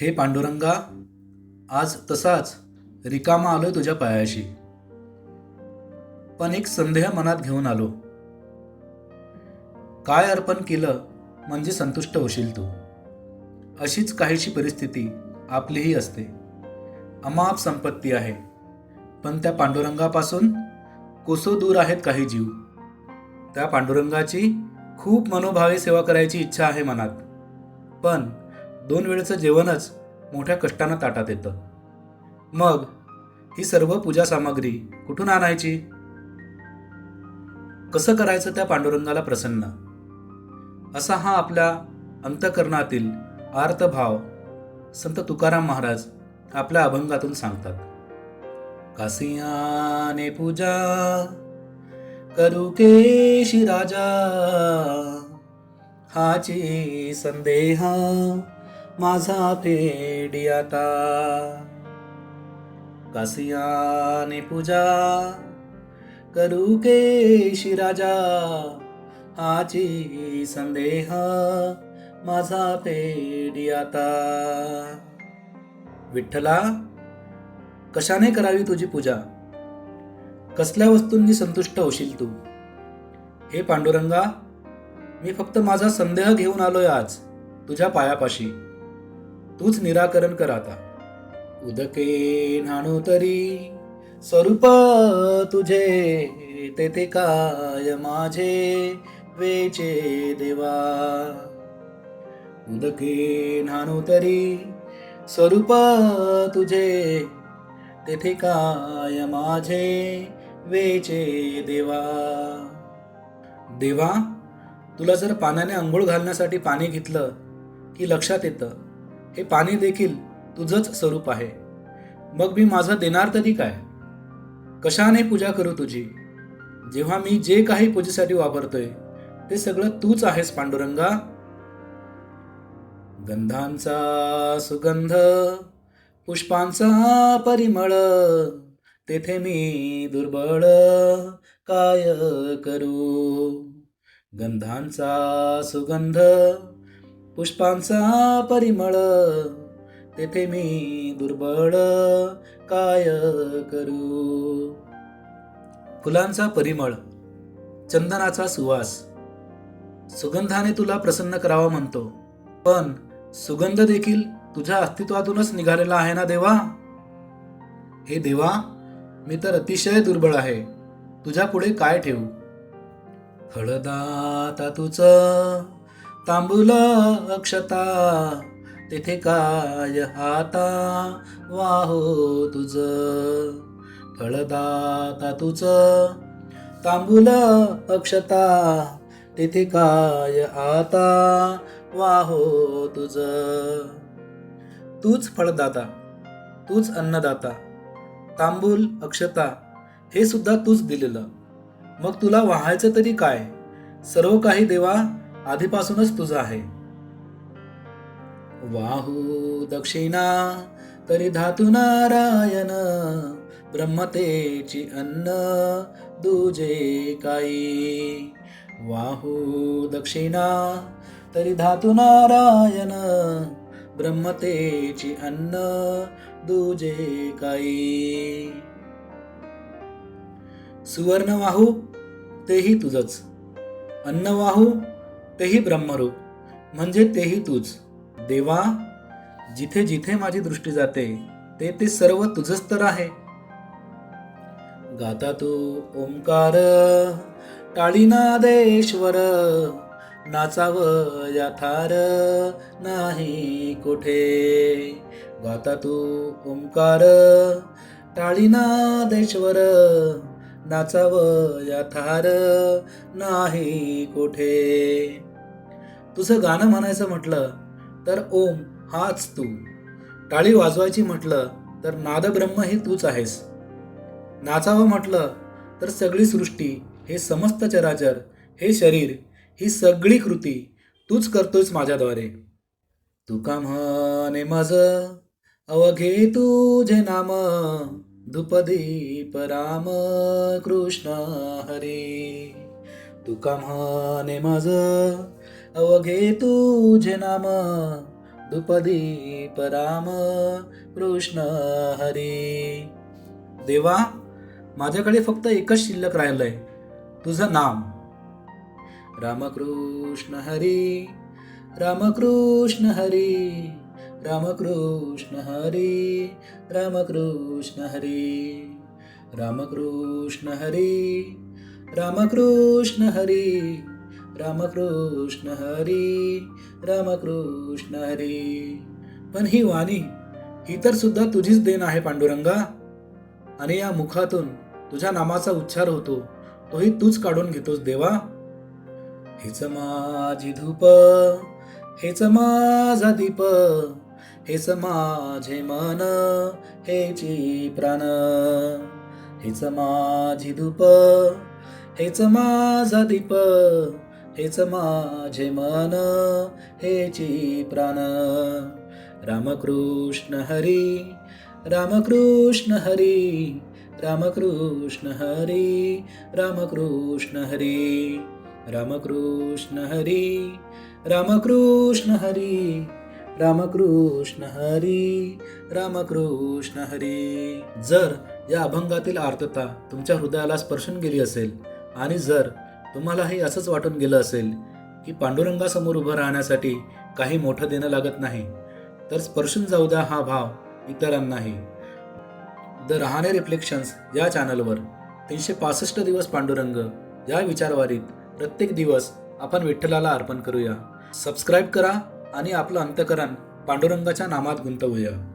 हे पांडुरंगा आज तसाच रिकामा आलोय तुझ्या पायाशी. पण एक संदेह मनात घेऊन आलो. काय अर्पण केलं म्हणजे संतुष्ट होशील तू. अशीच काहीशी परिस्थिती आपलीही असते. अमाप संपत्ती आहे. पण त्या पांडुरंगापासून कोसो दूर आहेत काही जीव. त्या पांडुरंगाची खूप मनोभावे सेवा करायची इच्छा आहे मनात. पण दोन वेळचं जेवणच मोठ्या कष्टानं ताटात येतं. मग ही सर्व पूजा सामग्री कुठून आणायची? कसं करायचं त्या पांडुरंगाला प्रसन्न? असा हा आपल्या अंतकरणातील आर्तभाव संत तुकाराम महाराज आपल्या अभंगातून सांगतात. कासियाने पूजा करू केशी राजा हाची संदेहा माझा फेडी आता. कासियाने पूजा करू केशी राजा हाची संदेह माझा पेडी आता. विठ्ठला कशाने करावी तुझी पूजा? कसल्या वस्तूंनी संतुष्ट होशील तू? हे पांडुरंगा मी फक्त माझा संदेह घेऊन आलोय आज तुझ्या पायापाशी. तूच निराकरण कर आता. उदके नाणू तरी स्वरूप तुझे तेथे काय माझे वेचे देवा. उदके नाणू तरी स्वरूप तुझे तेथे काय माझे वेचे देवा. देवा तुला जर पाण्याने आंघोळ घालण्यासाठी पाणी घेतलं की लक्षात येतं? हे पाणी देखील तुझंच स्वरूप आहे. मग मी माझं देणार तरी काय? कशाने पूजा करू तुझी? जेव्हा मी जे काही पूजेसाठी वापरतोय ते सगळं तूच आहेस पांडुरंगा. गंधांचा सुगंध पुष्पांचा परिमळ तेथे मी दुर्बळ काय करू? गंधांचा सुगंध पुष्पांचा परिमळ तेथे मी दुर्बळ काय करू? फुलांचा परिमळ चंदनाचा सुवास. सुगंधाने तुला प्रसन्न करावा म्हणतो. पण सुगंध देखील तुझ्या अस्तित्वातूनच निघालेला आहे ना देवा? हे देवा मी तर अतिशय दुर्बळ आहे. तुझ्या पुढे काय ठेवू? हळदा तुझं तांबुला अक्षता तेथे काय हाता? वाहो तुझ फळदाता तुझ. तांबुल अक्षता तेथे काय आता वाहो तुझ. तूच फळदाता तूच अन्नदाता तांबूल अक्षता हे सुद्धा तूच दिलेलं. मग तुला वाहायचं तरी काय? सर्व काही देवा आधीपासूनच तुझं आहे. वाहू दक्षिणा तरी धातू नारायण ब्रह्मतेची अन्न दुजे काही वाहू दक्षिणा तरी धातू नारायण ब्रह्मतेची अन्न दुजे काही सुवर्ण वाहू तेही तुझच. अन्न वाहू तेही ब्रह्मरूप. म्हणजे तेही तूच. देवा जिथे जिथे माझी दृष्टी जाते ते ते सर्व तुझच तर आहे. गाता तू ओंकार टाळीनादेश्वर नाचाव याथार नाही कुठे. गाता तू ओंकार टाळीनादेश्वर नाचाव याथार नाही कुठे? तुझं गाणं म्हणायचं म्हटलं तर ओम हाच तू. टाळी वाजवायची म्हटलं तर नादब्रह्म हे तूच आहेस. नाचावं म्हटलं तर सगळी सृष्टी हे समस्त चराचर हे शरीर ही सगळी कृती तूच करतोयस माझ्याद्वारे. तुका म्हणे माझं अवघे तुझे नाम धुपदीप राम कृष्ण हरी। तुका म्हणे माझ अवघे तुझे नाम। दुपदीप राम कृष्ण हरी। देवा माझ्याकडे फक्त एकच शिल्लक राहिलंय तुझं नाम. रामकृष्ण हरी रामकृष्ण हरी। रामकृष्ण हरी रामकृष्ण हरी रामकृष्ण हरी रामकृष्ण हरी रामकृष्ण हरी रामकृष्ण हरी. पण ही वाणी ही तर सुद्धा तुझीच देण आहे पांडुरंगा. आणि या मुखातून तुझ्या नामाचा उच्चार होतो तोही तूच काढून घेतोस देवा. हेच माझी धूप हेच माझा दीप हेच माझे मन हेची प्राण हेच माझी धूप हेच माझा दीप हेच माझे मन हेची प्राण. रामकृष्ण हरी रामकृष्ण हरी रामकृष्ण हरी रामकृष्ण हरी रामकृष्ण हरी रामकृष्ण हरी. रामकृष्ण हरी रामकृष्ण हरी. जर या अभंगातील आर्तता तुमच्या हृदयाला स्पर्शून गेली असेल आणि जर तुम्हालाही असंच वाटून गेलं असेल की पांडुरंगासमोर उभं राहण्यासाठी काही मोठं देणं लागत नाही तर स्पर्शून जाऊ द्या हा भाव इतरांनाही. द रहाणे रिफ्लेक्शन्स या चॅनलवर तीनशे पासष्ट दिवस पांडुरंग या विचारवारीत प्रत्येक दिवस आपण विठ्ठलाला अर्पण करूया. सबस्क्राईब करा आणि आपलं अंतकरण पांडुरंगाच्या नामात गुंतवूया.